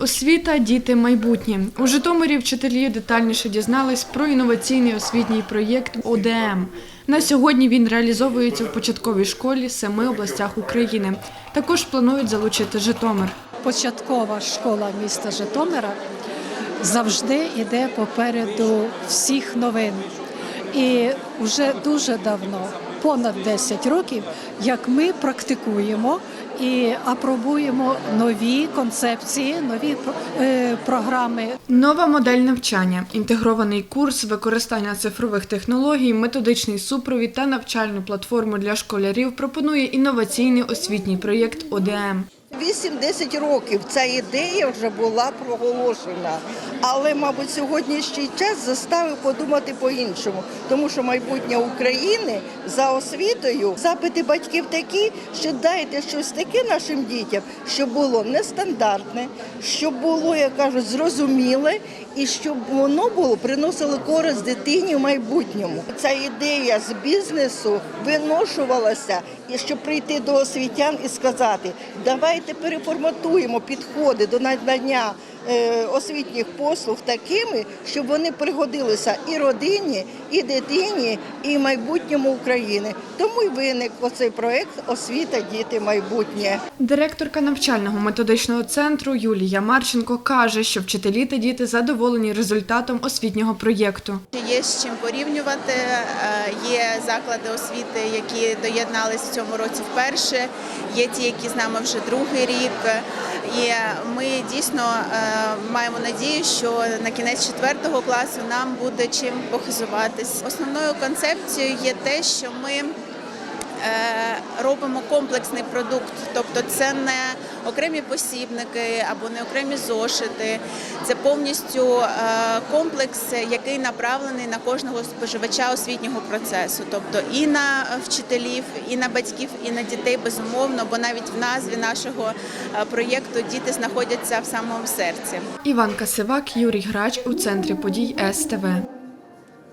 Освіта, діти, майбутнє. У Житомирі вчителі детальніше дізнались про інноваційний освітній проєкт ОДМ. На сьогодні він реалізовується в початковій школі семи областях України. Також планують залучити Житомир. початкова школа міста Житомира завжди йде попереду всіх новин. І вже дуже давно, понад 10 років, як ми практикуємо і апробуємо нові концепції, нові е, програми Нова модель навчання, інтегрований курс, використання цифрових технологій, методичний супровід та навчальну платформу для школярів пропонує інноваційний освітній проєкт ОДМ. 8-10 років ця ідея вже була проголошена, але, мабуть, сьогоднішній час заставив подумати по-іншому, тому що майбутнє України за освітою запити батьків такі, що дайте щось таке нашим дітям, щоб було нестандартне, щоб було, як кажуть, зрозуміле, і щоб воно було приносило користь дитині в майбутньому. Ця ідея з бізнесу виношувалася, щоб прийти до освітян і сказати, давайте переформатуємо підходи до надання освітніх послуг такими, щоб вони пригодилися і родині, і дитині, і майбутньому України. Тому й виник оцей проект Освіта, діти, майбутнє. Директорка навчального методичного центру Юлія Марченко каже, що вчителі та діти задоволені результатом освітнього проєкту. Є з чим порівнювати. Е, Є заклади освіти, які доєднались в цьому році вперше. Є ті, які з нами вже другий рік. І ми дійсно е, маємо надію, що на кінець четвертого класу нам буде чим похизуватись. Основною концепцією є те, що ми робимо комплексний продукт, тобто це не окремі посібники або не окремі зошити. Це повністю е, комплекс, який направлений на кожного споживача освітнього процесу, тобто і на вчителів, і на батьків, і на дітей безумовно, бо навіть в назві нашого е, проєкту діти знаходяться в самому серці. Іван Касивак, Юрій Грач у центрі подій СТВ.